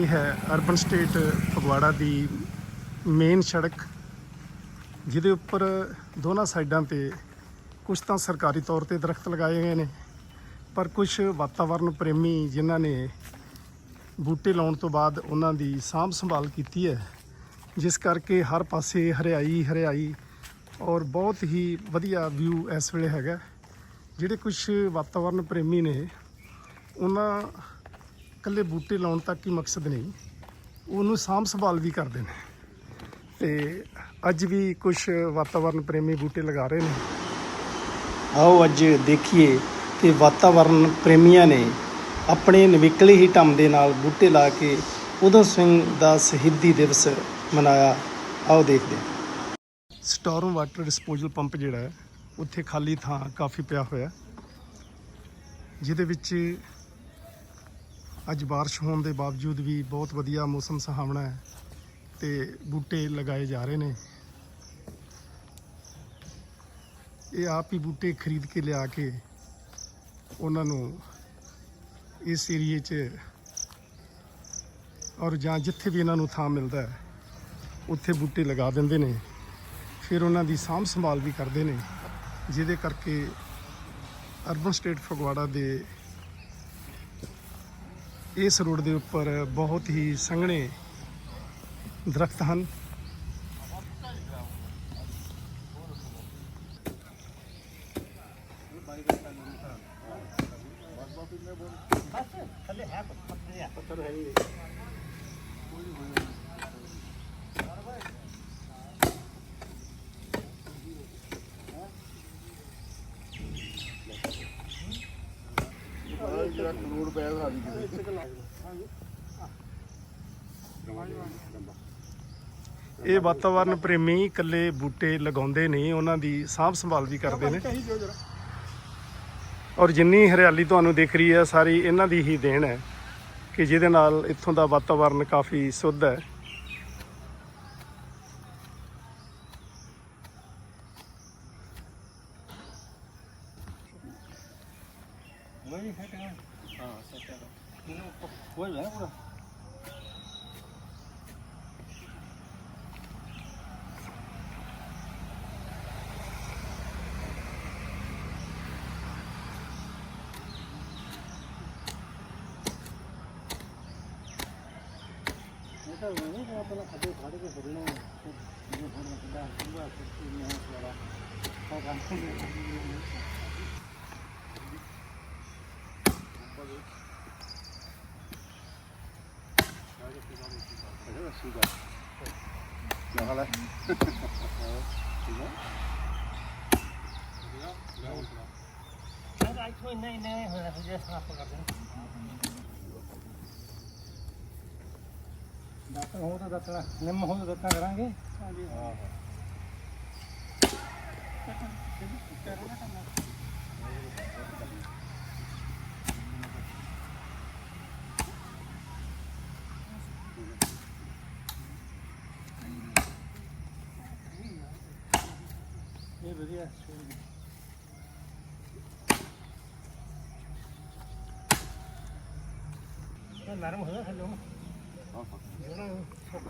ਇਹ ਹੈ urban estate Phagwara ਦੀ ਮੇਨ ਸੜਕ, ਜਿਹਦੇ ਉੱਪਰ ਦੋਨਾਂ ਸਾਈਡਾਂ ਤੇ ਕੁਝ ਤਾਂ ਸਰਕਾਰੀ ਤੌਰ ਤੇ ਦਰਖਤ ਲਗਾਏ ਗਏ ਨੇ, ਪਰ ਕੁਝ ਵਾਤਾਵਰਣ ਪ੍ਰੇਮੀ ਜਿਨ੍ਹਾਂ ਨੇ ਬੂਟੇ ਲਾਉਣ ਤੋਂ ਬਾਅਦ ਉਹਨਾਂ ਦੀ ਸਾਂਭ ਸੰਭਾਲ ਕੀਤੀ ਹੈ, ਜਿਸ ਕਰਕੇ ਹਰ ਪਾਸੇ ਹਰਿਆਈ ਹਰਿਆਈ ਔਰ ਬਹੁਤ ਹੀ ਵਧੀਆ ਵਿਊ ਇਸ ਵੇਲੇ ਹੈਗਾ, ਜਿਹੜੇ ਕੁਝ ਵਾਤਾਵਰਣ ਪ੍ਰੇਮੀ ਨੇ, ਉਹਨਾਂ ਇਕੱਲੇ ਬੂਟੇ ਲਾਉਣ ਤੱਕ ਹੀ ਮਕਸਦ ਨਹੀਂ ਉਹਨੂੰ ਸਾਂਭ ਸੰਭਾਲ ਵੀ ਕਰਦੇ ਨੇ। ਤੇ ਅੱਜ ਵੀ ਕੁਝ ਵਾਤਾਵਰਣ ਪ੍ਰੇਮੀ ਬੂਟੇ ਲਗਾ ਰਹੇ ਨੇ। ਆਓ ਅੱਜ ਦੇਖੀਏ ਕਿ ਵਾਤਾਵਰਣ ਪ੍ਰੇਮੀਆਂ ਨੇ ਆਪਣੇ ਨਵਿਕਲੇ ਹੀ ਢੰਗ ਦੇ ਨਾਲ ਬੂਟੇ ਲਾ ਕੇ ਉਦਮ ਸਿੰਘ ਦਾ ਸ਼ਹੀਦੀ ਦਿਵਸ ਮਨਾਇਆ। ਆਓ ਦੇਖਦੇ ਹਾਂ। ਸਟੋਰਮ ਵਾਟਰ ਡਿਸਪੋਜ਼ਲ ਪੰਪ ਜਿਹੜਾ ਹੈ ਉੱਥੇ ਖਾਲੀ ਥਾਂ ਕਾਫੀ ਪਿਆ ਹੋਇਆ। ਜਿਹਦੇ ਵਿੱਚ ਅੱਜ ਬਾਰਿਸ਼ ਹੋਣ ਦੇ ਬਾਵਜੂਦ ਵੀ ਬਹੁਤ ਵਧੀਆ ਮੌਸਮ ਸੁਹਾਵਣਾ ਹੈ ਤੇ ਬੂਟੇ ਲਗਾਏ ਜਾ ਰਹੇ ਨੇ। ਇਹ ਆਪ ਹੀ ਬੂਟੇ ਖਰੀਦ ਕੇ ਲਿਆ ਕੇ ਉਹਨਾਂ ਨੂੰ ਇਸ ਏਰੀਏ 'ਚ ਔਰ ਜਾਂ ਜਿੱਥੇ ਵੀ ਇਹਨਾਂ ਨੂੰ ਥਾਂ ਮਿਲਦਾ ਹੈ, ਉੱਥੇ ਬੂਟੇ ਲਗਾ ਦਿੰਦੇ ਨੇ। ਫਿਰ ਉਹਨਾਂ ਦੀ ਸਾਂਭ ਸੰਭਾਲ ਵੀ ਕਰਦੇ ਨੇ, ਜਿਹਦੇ ਕਰਕੇ ਅਰਬਨ ਸਟੇਟ ਫਗਵਾੜਾ ਦੇ ਇਸ ਰੋਡ ਦੇ ਉੱਪਰ ਬਹੁਤ ਹੀ ਸੰਘਣੇ ਦਰਖਤ ਹਨ। ਇਹ ਵਾਤਾਵਰਨ ਪ੍ਰੇਮੀ ਇਕੱਲੇ ਬੂਟੇ ਲਗਾਉਂਦੇ ਨਹੀਂ, ਉਹਨਾਂ ਦੀ ਸਾਂਭ ਸੰਭਾਲ ਵੀ ਕਰਦੇ ਨੇ। ਔਰ ਜਿੰਨੀ ਹਰਿਆਲੀ ਤੁਹਾਨੂੰ ਦਿਖ ਰਹੀ ਹੈ, ਸਾਰੀ ਇਹਨਾਂ ਦੀ ਹੀ ਦੇਣ ਹੈ ਕਿ ਜਿਹਦੇ ਨਾਲ ਇੱਥੋਂ ਦਾ ਵਾਤਾਵਰਨ ਕਾਫੀ ਸੁੱਧ ਹੈ। Bueno, bueno, bueno. 생각보다 가격이 다르게 별로 이거 보는 그냥 공부할 수 있는 거라 더 감성이 있는 거 ਦਾਤਣ ਹੋ ਤਾਂ ਦਾਤਣਾ ਨਿੰਮ ਹੋ ਤਾਂ ਦਾਤਣਾ ਕਰਾਂਗੇ। ਇਹ ਵਧੀਆ ਇਹ ਨਰਮ ਹੋਇਆ ਥੱਲੇ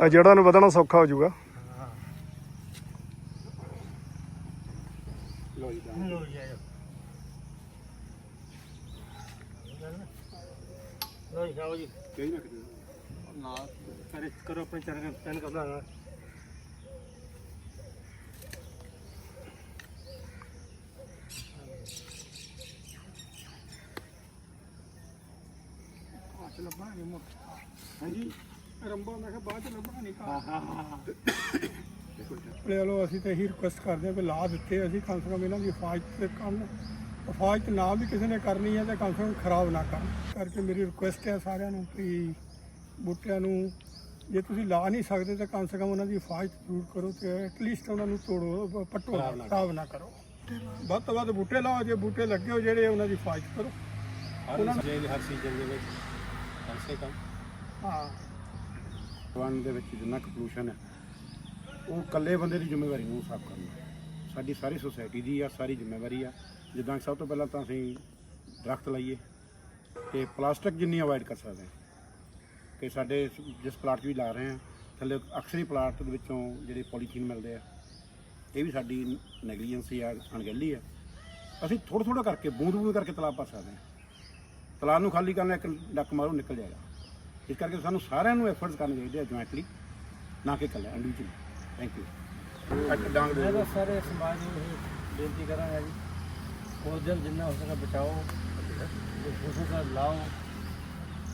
ਆ ਜੜ੍ਹਾਂ ਨੂੰ ਵਧਣਾ ਸੌਖਾ ਹੋ ਜਾਊਗਾ। ਲੋ ਜੀ ਆਇਓ ਲੋ ਜੀ ਖਾਓ ਜੀ। ਕਹੀ ਨਾ ਕਿਤੇ। ਨਾ ਕਰੇ ਕਰੋ ਆਪਣੇ ਚਰਨ ਪੈਨ ਕਰਦਾ ਲੱਭਣਾ ਨਹੀਂ ਮੁੱਕ ਹਾਂਜੀ? ਰੰਬਾ ਮੈਂ ਕਿਹਾ ਬਾਅਦ ਚ ਲੱਭਣਾ ਨਹੀਂ ਹਾਂ ਹਾਂ ਹਾਂ ਲੈ ਲਓ ਅਸੀਂ ਤਾਂ ਇਹੀ ਰਿਕੁਐਸਟ ਕਰਦੇ ਹਾਂ ਕਿ ਲਾ ਦਿੱਤੇ। ਅਸੀਂ ਕਮ ਸੇ ਕਮ ਇਹਨਾਂ ਦੀ ਹਿਫਾਜ਼ਤ ਤੇ ਕੰਮ ਹਿਫਾਜ਼ਤ ਨਾ ਵੀ ਕਿਸੇ ਨੇ ਕਰਨੀ ਹੈ ਤਾਂ ਕਮ ਸੇ ਕਮ ਖਰਾਬ ਨਾ ਕਰਨ। ਕਰਕੇ ਮੇਰੀ ਰਿਕੁਐਸਟ ਹੈ ਸਾਰਿਆਂ ਨੂੰ ਕਿ ਬੂਟਿਆਂ ਨੂੰ ਜੇ ਤੁਸੀਂ ਲਾ ਨਹੀਂ ਸਕਦੇ ਤਾਂ ਕਮ ਸੇ ਕਮ ਉਹਨਾਂ ਦੀ ਹਿਫਾਜ਼ਤ ਜ਼ਰੂਰ ਕਰੋ ਤੇ ਐਟਲੀਸਟ ਉਹਨਾਂ ਨੂੰ ਤੋੜੋ ਪੱਟੋ ਨਾ, ਖਰਾਬ ਨਾ ਕਰੋ। ਵੱਧ ਤੋਂ ਵੱਧ ਬੂਟੇ ਲਾਓ ਜੇ ਬੂਟੇ ਲੱਗੇ ਹੋ ਜਿਹੜੇ ਉਹਨਾਂ ਦੀ ਹਿਫਾਜ਼ਤ ਕਰੋ। ਉਹਨਾਂ ਨੂੰ ਹਰ ਸੀਜ਼ਨ ਦੇ ਵਿੱਚ। ਸੇ ਕਮ। ਹਾਂ। ਵਨ ਦੇ ਵਿੱਚ ਜਿੰਨਾ ਕੁ ਪੋਲੂਸ਼ਨ ਹੈ ਉਹ ਇਕੱਲੇ ਬੰਦੇ ਦੀ ਜ਼ਿੰਮੇਵਾਰੀ ਨੂੰ ਸਾਫ਼ ਕਰਨਾ ਸਾਡੀ ਸਾਰੀ ਸੁਸਾਇਟੀ ਦੀ ਆ ਸਾਰੀ ਜ਼ਿੰਮੇਵਾਰੀ ਆ। ਜਿੱਦਾਂ ਕਿ ਸਭ ਤੋਂ ਪਹਿਲਾਂ ਤਾਂ ਅਸੀਂ ਦਰਖਤ ਲਾਈਏ ਤੇ ਪਲਾਸਟਿਕ ਜਿੰਨੀ ਅਵੋਇਡ ਕਰ ਸਕਦੇ ਹਾਂ। ਕਿ ਸਾਡੇ ਜਿਸ ਪਲਾਟ 'ਚ ਵੀ ਲਾ ਰਹੇ ਹਾਂ ਥੱਲੇ ਅਕਸਰੀ ਪਲਾਟ ਦੇ ਵਿੱਚੋਂ ਜਿਹੜੇ ਪੋਲੀਥੀਨ ਮਿਲਦੇ ਆ ਇਹ ਵੀ ਸਾਡੀ ਨੈਗਲੀਜੈਂਸੀ ਆ ਅਣਗਹਿਲੀ ਆ। ਅਸੀਂ ਥੋੜ੍ਹਾ ਥੋੜ੍ਹਾ ਕਰਕੇ ਬੂੰਦ ਬੂੰਦ ਕਰਕੇ ਤਲਾਬ ਭਰ ਸਕਦੇ ਹਾਂ। ਤਲਾਬ ਨੂੰ ਖਾਲੀ ਕਰਨਾ ਇੱਕ ਡੱਕ ਮਾਰੋ ਨਿਕਲ ਜਾਏਗਾ। ਇਸ ਕਰਕੇ ਸਾਨੂੰ ਸਾਰਿਆਂ ਨੂੰ ਐਫਰਟਸ ਕਰਨੇ ਚਾਹੀਦੇ ਆ ਜੁਆਇੰਟਲੀ ਨਾ ਕਿ ਇਕੱਲੇ ਇੰਡੀਵਿਜੂਅਲੀ ਥੈਂਕ ਯੂ ਡਾਂਗ ਮੈਂ ਤਾਂ ਸਾਰੇ ਸਮਾਜ ਨੂੰ ਇਹ ਬੇਨਤੀ ਕਰਾਂਗਾ ਜੀ ਜਿੰਨਾ ਹੋ ਸਕੇ ਬਚਾਓ ਸਕਦਾ ਲਾਓ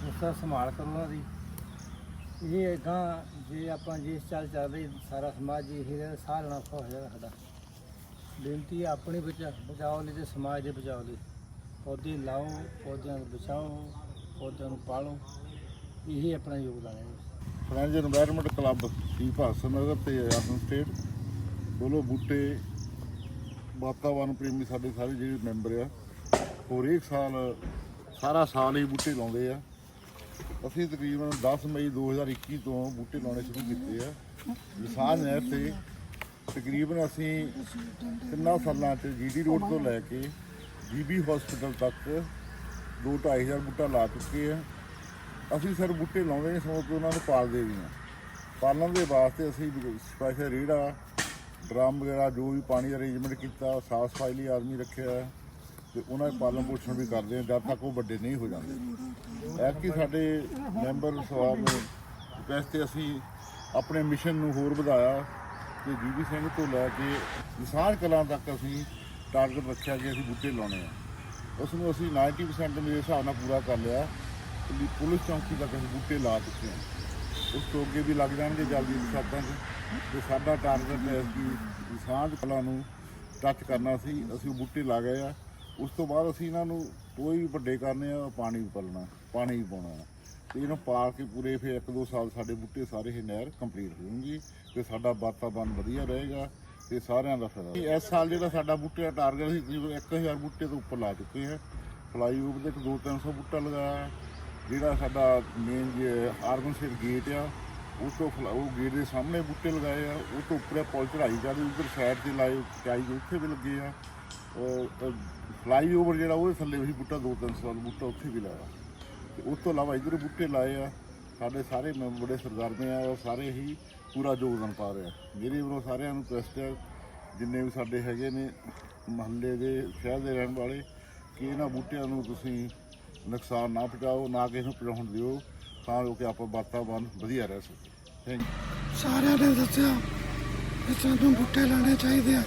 ਉਸ ਦਾ ਸੰਭਾਲ ਕਰੋ ਉਹਨਾਂ ਦੀ। ਇਹ ਅਗਾਂਹ ਜੇ ਆਪਾਂ ਜਿਸ ਚਾਲ ਚੱਲਦੇ ਸਾਰਾ ਸਮਾਜ ਜੀ ਇਹ ਸਾਹ ਲੈਣਾ ਔਖਾ ਹੋ ਜਾਏਗਾ ਸਾਡਾ। ਬੇਨਤੀ ਆਪਣੀ ਬਚਾ ਬਚਾਓ ਲਈ ਤੇ ਸਮਾਜ ਦੇ ਬਚਾਓ ਲਈ। ਪੌਦੇ ਲਾਓ, ਪੌਦਿਆਂ ਨੂੰ ਬਚਾਓ, ਪੌਦਿਆਂ ਨੂੰ ਪਾਲੋ। ਇਹੀ ਆਪਣਾ ਯੋਗਦਾਨ ਹੈ। ਫਰੈਂਡ এনवायरमेंट ਕਲੱਬ ਦੀ ਭਾਸਨ ਨਗਰ ਤੇ ਆਸਨ ਸਟੇਟ ਬੋਲੋ ਬੂਟੇ, ਵਾਤਾਵਰਨ ਪ੍ਰੇਮੀ ਸਾਡੇ ਸਾਰੇ ਜਿਹੜੇ ਮੈਂਬਰ ਆ, ਹੋਰ ਇੱਕ ਸਾਲ, ਸਾਰਾ ਸਾਲ ਹੀ ਬੂਟੇ ਲਾਉਂਦੇ ਆ। ਅਸੀਂ ਤਕਰੀਬਨ 10 ਮਈ 2021 ਤੋਂ ਬੂਟੇ ਲਾਉਣੇ ਸ਼ੁਰੂ ਕੀਤੇ ਆ। ਵਿਸਾਨ ਨਹਿਰ ਤੇ ਤਕਰੀਬਨ ਅਸੀਂ ਤਿੰਨਾਂ ਸਾਲਾਂ 'ਚ ਜੀਡੀ ਰੋਡ ਤੋਂ ਲੈ ਕੇ ਜੀਬੀ ਹਸਪੀਟਲ ਤੱਕ 2-2500 ਬੂਟਾ ਲਾ ਚੁੱਕੇ ਆ। ਅਸੀਂ ਸਰ ਬੂਟੇ ਲਾਉਂਦੇ ਨਹੀਂ, ਸਗੋਂ ਕਿ ਉਹਨਾਂ ਨੂੰ ਪਾਲਦੇ ਵੀ ਹਾਂ ਪਾਲਣ ਦੇ ਵਾਸਤੇ ਅਸੀਂ ਸਪੈਸ਼ਲ ਰੇੜਾ ਡਰਮ ਵਗੈਰਾ ਜੋ ਵੀ ਪਾਣੀ ਦਾ ਅਰੇਂਜਮੈਂਟ ਕੀਤਾ, ਸਾਫ਼ ਸਫ਼ਾਈ ਲਈ ਆਦਮੀ ਰੱਖਿਆ ਹੈ, ਤੇ ਉਹਨਾਂ ਦੇ ਪਾਲਣ ਪੋਸ਼ਣ ਵੀ ਕਰਦੇ ਹਾਂ ਜਦ ਤੱਕ ਉਹ ਵੱਡੇ ਨਹੀਂ ਹੋ ਜਾਂਦੇ। ਐਤਕੀ ਸਾਡੇ ਮੈਂਬਰ ਸਵਾਲ ਵੈਸੇ ਅਸੀਂ ਆਪਣੇ ਮਿਸ਼ਨ ਨੂੰ ਹੋਰ ਵਧਾਇਆ, ਤੇ ਜੀਵੀ ਸਿੰਘ ਤੋਂ ਲੈ ਕੇ ਵਿਸਾਰ ਕਲਾਂ ਤੱਕ ਅਸੀਂ ਟਾਰਗੇਟ ਰੱਖਿਆ ਕਿ ਅਸੀਂ ਬੂਟੇ ਲਾਉਣੇ ਆ। ਉਸ ਨੂੰ ਅਸੀਂ 90% ਮੇਰੇ ਹਿਸਾਬ ਨਾਲ ਪੂਰਾ ਕਰ ਲਿਆ। ਤੇ ਪੁਲਿਸ ਚੌਂਕੀ ਤੱਕ ਅਸੀਂ ਬੂਟੇ ਲਾ ਚੁੱਕੇ ਹਾਂ। ਉਸ ਤੋਂ ਅੱਗੇ ਵੀ ਲੱਗ ਜਾਣਗੇ ਜਲਦੀ ਬਰਸਾਤਾਂ 'ਚ। ਤੇ ਸਾਡਾ ਟਾਰਗੇਟ ਹੈ ਕਿ ਸਾਂਝ ਕਲਾ ਨੂੰ ਟੱਚ ਕਰਨਾ ਸੀ, ਅਸੀਂ ਉਹ ਬੂਟੇ ਲਾ ਗਏ ਆ। ਉਸ ਤੋਂ ਬਾਅਦ ਅਸੀਂ ਇਹਨਾਂ ਨੂੰ ਕੋਈ ਵੀ ਵੱਡੇ ਕਰਨੇ ਆ ਪਾਣੀ ਵੀ ਪਾਲਣਾ ਪਾਣੀ ਵੀ ਪਾਉਣਾ ਤੇ ਇਹਨੂੰ ਪਾ ਕੇ ਪੂਰੇ ਫਿਰ ਇੱਕ ਦੋ ਸਾਲ ਸਾਡੇ ਬੂਟੇ ਸਾਰੇ ਹੀ ਨਹਿਰ ਕੰਪਲੀਟ ਹੋਣਗੇ ਜਾਣਗੇ ਤੇ ਸਾਡਾ ਵਾਤਾਵਰਨ ਵਧੀਆ ਰਹੇਗਾ। ਤੇ ਸਾਰਿਆਂ ਦਾ ਫਾਇਦਾ। ਇਸ ਸਾਲ ਜਿਹੜਾ ਸਾਡਾ ਬੂਟੇ ਦਾ ਟਾਰਗੇਟ ਸੀ, ਤਕਰੀਬਨ 1000 ਬੂਟੇ ਤੋਂ ਉੱਪਰ ਲਾ ਚੁੱਕੇ ਹਾਂ। ਫਲਾਈਓਵਰ ਦੇ 2-300 ਬੂਟਾ ਲਗਾਇਆ ਜਿਹੜਾ ਸਾਡਾ ਮੇਨ ਆਰਬਨ ਸਿਰ ਗੇਟ ਆ ਉਹ ਤੋਂ ਫਲਾ- ਉਹ ਗੇਟ ਦੇ ਸਾਹਮਣੇ ਬੂਟੇ ਲਗਾਏ ਆ। ਉਹ ਤੋਂ ਉੱਪਰ ਪੁਲ ਚੜਾਈ ਜਾਂਦੀ ਉੱਧਰ ਸਾਈਡ ਤੇ ਲਾਏ ਚਾਈ ਉੱਥੇ ਵੀ ਲੱਗੇ ਆ। ਫਲਾਈਓਵਰ ਜਿਹੜਾ, ਉਹਦੇ ਥੱਲੇ ਵੀ ਬੂਟਾ 2-300 ਵਾਲਾ ਬੂਟਾ ਉੱਥੇ ਵੀ ਲਾਇਆ। ਤੇ ਉਸ ਤੋਂ ਇਲਾਵਾ ਇਧਰ ਬੂਟੇ ਲਾਏ ਆ। ਸਾਡੇ ਸਾਰੇ ਮੈਂਬਰ ਬੜੇ ਸਰਗਰਮੇ ਆ ਉਹ ਸਾਰੇ ਹੀ ਪੂਰਾ ਯੋਗਦਾਨ ਪਾ ਰਹੇ ਆ। ਮੇਰੇ ਵੱਲੋਂ ਸਾਰਿਆਂ ਨੂੰ ਰਿਕਵੈਸਟ ਹੈ, ਜਿੰਨੇ ਵੀ ਸਾਡੇ ਹੈਗੇ ਨੇ ਮਹੱਲੇ ਦੇ, ਸ਼ਹਿਰ ਦੇ ਰਹਿਣ ਵਾਲੇ, ਕਿ ਇਹਨਾਂ ਬੂਟਿਆਂ ਨੂੰ ਤੁਸੀਂ ਨੁਕਸਾਨ ਨਾ ਪਹੁੰਚਾਓ, ਨਾ ਕਿਸੇ ਨੂੰ ਪਹੁੰਚਾਉਣ ਦਿਓ, ਤਾਂ ਜੋ ਕਿ ਆਪਾਂ ਵਾਤਾਵਰਨ ਵਧੀਆ ਰਹਿ ਸਕੇ ਥੈਂਕ ਯੂ ਸਾਰਿਆਂ ਨੇ ਦੱਸਿਆ ਕਿ ਸਾਨੂੰ ਬੂਟੇ ਲਾਣੇ ਚਾਹੀਦੇ ਆ।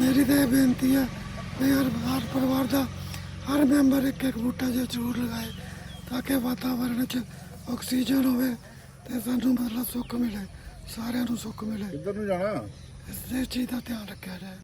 ਮੇਰੀ ਤਾਂ ਇਹ ਬੇਨਤੀ ਹੈ ਵੀ ਹਰ ਹਰ ਪਰਿਵਾਰ ਦਾ ਹਰ ਮੈਂਬਰ ਇੱਕ ਇੱਕ ਬੂਟਾ ਜੇ ਜ਼ਰੂਰ ਲਗਾਏ, ਤਾਂ ਕਿ ਵਾਤਾਵਰਣ 'ਚ ਆਕਸੀਜਨ ਹੋਵੇ ਤੇ ਸਾਨੂੰ ਮਤਲਬ ਸੁੱਖ ਮਿਲੇ ਸਾਰਿਆਂ ਨੂੰ ਸੁੱਖ ਮਿਲੇ। ਕਿੱਧਰ ਨੂੰ ਜਾਣਾ? ਇਸ ਚੀਜ਼ ਦਾ ਧਿਆਨ ਰੱਖਿਆ ਜਾਏ।